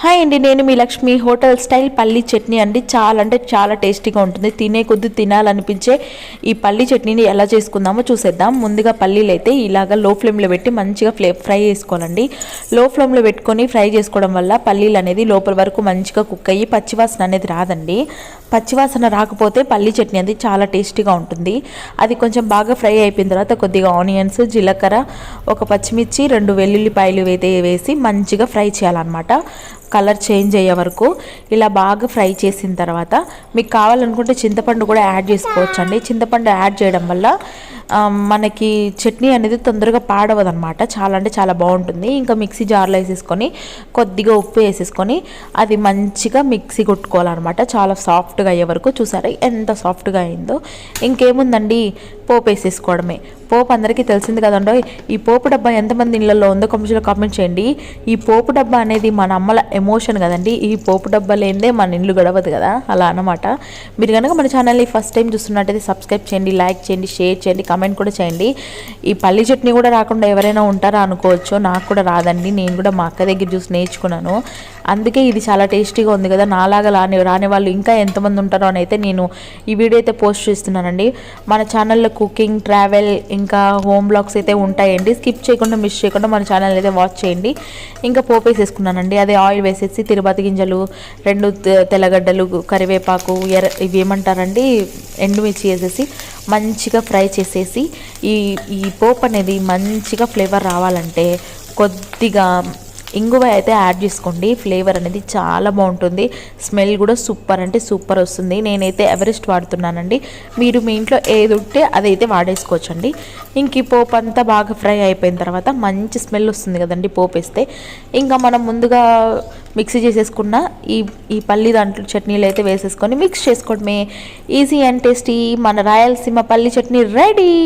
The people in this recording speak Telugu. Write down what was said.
హాయ్ అండి నేను మీ లక్ష్మి. హోటల్ స్టైల్ పల్లి చట్నీ అండి. చాలా అంటే చాలా టేస్టీగా ఉంటుంది. తినే కొద్ది తినాలనిపించే ఈ పల్లి చట్నీని ఎలా చేసుకుందామో చూసేద్దాం. ముందుగా పల్లీలు అయితే ఇలాగ లో ఫ్లేమ్లో పెట్టి మంచిగా ఫ్లే ఫ్రై చేసుకోవాలండి. లో ఫ్లేమ్లో పెట్టుకొని ఫ్రై చేసుకోవడం వల్ల పల్లీలు అనేది లోపల వరకు మంచిగా కుక్ అయ్యి పచ్చివాసన అనేది రాదండి. పచ్చివాసన రాకపోతే పల్లి చట్నీ అది చాలా టేస్టీగా ఉంటుంది. అది కొంచెం బాగా ఫ్రై అయిపోయిన తర్వాత కొద్దిగా ఆనియన్స్ జీలకర్ర ఒక పచ్చిమిర్చి రెండు వెల్లుల్లిపాయలు అయితే వేసి మంచిగా ఫ్రై చేయాలన్నమాట. కలర్ చేంజ్ అయ్యే వరకు ఇలా బాగా ఫ్రై చేసిన తర్వాత మీకు కావాలనుకుంటే చింతపండు కూడా యాడ్ చేసుకోవచ్చు అండి చింతపండు యాడ్ చేయడం వల్ల మనకి చట్నీ అనేది తొందరగా పాడవదు అనమాట చాలా అంటే చాలా బాగుంటుంది. ఇంకా మిక్సీ జార్లో వేసేసుకొని కొద్దిగా ఉప్పు వేసేసుకొని అది మంచిగా మిక్సీ కొట్టుకోవాలన్నమాట. చాలా సాఫ్ట్గా అయ్యే వరకు. చూసారా ఎంత సాఫ్ట్గా అయిందో. ఇంకేముందండి? పోపు వేసేసుకోవడమే. పోపు అందరికీ తెలిసింది కదండో ఈ పోపు డబ్బా ఎంతమంది ఇళ్ళల్లో ఉందో కొంచెంలో కామెంట్ చేయండి. ఈ పోపు డబ్బా అనేది మన అమ్మల ఎమోషన్ కదండి. ఈ పోపు డబ్బా లేనిదే మన ఇల్లు గడవదు కదా. అలా అన్నమాట. మీరు కనుక మన ఛానల్ని ఫస్ట్ టైం చూస్తున్నట్టయితే సబ్స్క్రైబ్ చేయండి లైక్ చేయండి షేర్ చేయండి కామెంట్ కూడా చేయండి. ఈ పల్లి చట్నీ కూడా రాకుండా ఎవరైనా ఉంటారా అనుకోవచ్చు నాకు కూడా రాదండి. నేను కూడా మా అక్క దగ్గర చూసి నేర్చుకున్నాను. అందుకే ఇది చాలా టేస్టీగా ఉంది కదా. నాలాగా రాని రాని వాళ్ళు ఇంకా ఎంతమంది ఉంటారో అని అయితే నేను ఈ వీడియో అయితే పోస్ట్ చేస్తున్నానండి. మన ఛానల్లో కుకింగ్ ట్రావెల్ ఇంకా హోమ్ బ్లాగ్స్ అయితే ఉంటాయండి. స్కిప్ చేయకుండా మిస్ చేయకుండా మన ఛానల్ అయితే వాచ్ చేయండి. ఇంకా పోపు వేసేసుకున్నానండి. అదే ఆయిల్ వేసేసి తిరుపతి గింజలు రెండు తె- తెల్లగడ్డలు కరివేపాకు ఎర్ర ఇవి ఏమంటారండి? ఎండుమిర్చి వేసేసి మంచిగా ఫ్రై చేసేసి ఈ ఈ పోపు అనేది మంచిగా ఫ్లేవర్ రావాలంటే కొద్దిగా ఇంగువ అయితే యాడ్ చేసుకోండి. ఫ్లేవర్ అనేది చాలా బాగుంటుంది. స్మెల్ కూడా సూపర్ అంటే సూపర్ వస్తుంది. నేనైతే ఎవరెస్ట్ వాడుతున్నానండి. మీరు మీ ఇంట్లో ఏది ఉంటే అదైతే వాడేసుకోవచ్చండి. ఇంక ఈ పోపు అంతా బాగా ఫ్రై అయిపోయిన తర్వాత మంచి స్మెల్ వస్తుంది కదండి పోపు వేస్తే ఇంకా మనం ముందుగా మిక్సీ చేసేసుకున్న ఈ ఈ పల్లి దాంట్లో చట్నీలు అయితే వేసేసుకొని మిక్స్ చేసుకోవడమే. ఈజీ అండ్ టేస్టీ మన రాయలసీమ పల్లి చట్నీ రెడీ!